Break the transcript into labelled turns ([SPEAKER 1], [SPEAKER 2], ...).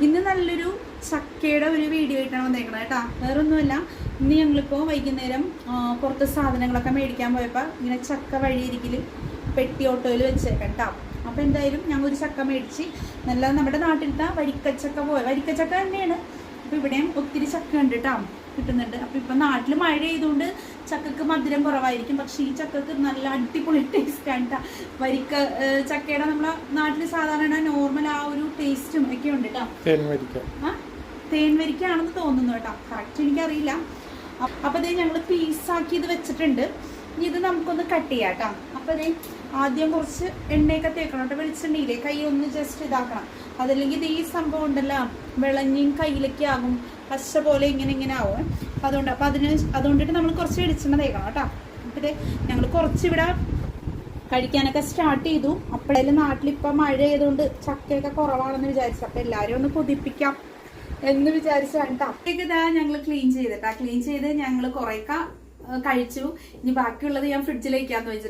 [SPEAKER 1] ഇന്ന് നല്ലൊരു ചക്കയുടെ ഒരു വീഡിയോ ആയിട്ടാണ് വന്നേക്കണത് കേട്ടോ. വേറൊന്നുമല്ല ഇന്ന് ഞങ്ങളിപ്പോൾ വൈകുന്നേരം പുറത്ത് സാധനങ്ങളൊക്കെ മേടിക്കാൻ പോയപ്പോൾ ഇങ്ങനെ ചക്ക വഴിയിരിക്കൽ പെട്ടി ഓട്ടോയിൽ വെച്ചേക്കാം കേട്ടോ. അപ്പോൾ എന്തായാലും ഞങ്ങൾ ഒരു ചക്ക മേടിച്ച് നല്ല നമ്മുടെ നാട്ടിലത്തെ വരിക്കച്ചക്ക പോയ വരിക്കച്ചക്ക തന്നെയാണ്. അപ്പോൾ ഇവിടെയും ഒത്തിരി ചക്ക ഉണ്ട് കേട്ടോ കിട്ടുന്നുണ്ട്. അപ്പോൾ ഇപ്പം നാട്ടിൽ മഴ ചെയ്തുകൊണ്ട് ചക്കക്ക് മധുരം കുറവായിരിക്കും. പക്ഷേ ഈ ചക്കക്ക് നല്ല അടിപൊളി ടേസ്റ്റാണ് കേട്ടോ വരിക്ക ചക്കയുടെ നമ്മളെ നാട്ടിൽ സാധാരണ നോർമൽ ആ ഒരു ടേസ്റ്റും ഒക്കെ ഉണ്ട് കേട്ടോ
[SPEAKER 2] തേൻവരിക്കാണെന്ന്
[SPEAKER 1] ആ? തേൻ വരിക്കാണെന്ന് തോന്നുന്നു കേട്ടോ കറക്റ്റ് എനിക്കറിയില്ല. അപ്പൊ ദേ ഞങ്ങൾ പീസാക്കി ഇത് വെച്ചിട്ടുണ്ട്. ഇനി ഇത് നമുക്കൊന്ന് കട്ട് ചെയ്യാം കേട്ടോ അപ്പൊ ദേ ആദ്യം കുറച്ച് എണ്ണയൊക്കെ തേക്കണം കേട്ടോ വെളിച്ചെണ്ണയില്ലേ? കൈ ഒന്ന് ജസ്റ്റ് ഇതാക്കണം. അതല്ലെങ്കിൽ ഇത് ഈ സംഭവം ഉണ്ടല്ലോ. വിളഞ്ഞും കയ്യിലേക്ക് ആകും. പശ പോലെ ഇങ്ങനെ ഇങ്ങനെ ആവും. അതുകൊണ്ട് അപ്പൊ അതിന് അതുകൊണ്ടിട്ട് നമ്മൾ കുറച്ച് വെളിച്ചെണ്ണ തേക്കണം കേട്ടോ. അപ്പൊ ദേ ഞങ്ങൾ കുറച്ചിവിടെ കഴിക്കാനൊക്കെ സ്റ്റാർട്ട് ചെയ്തു. അപ്പോഴേലും നാട്ടിലിപ്പോൾ മഴ ആയതുകൊണ്ട് ചക്കയൊക്കെ കുറവാണെന്ന് വിചാരിച്ചു. അപ്പം എല്ലാവരും ഒന്ന് കൊതിപ്പിക്കാം എന്ന് വിചാരിച്ചാണ് അപ്പോഴേക്ക് ഇതാ ഞങ്ങൾ ക്ലീൻ ചെയ്തിട്ടാ ക്ലീൻ ചെയ്ത് ഞങ്ങൾ കുറേക്ക കഴിച്ചു. ഇനി ബാക്കിയുള്ളത് ഞാൻ ഫ്രിഡ്ജിൽ വയ്ക്കാമെന്ന് വെച്ചിട്ട്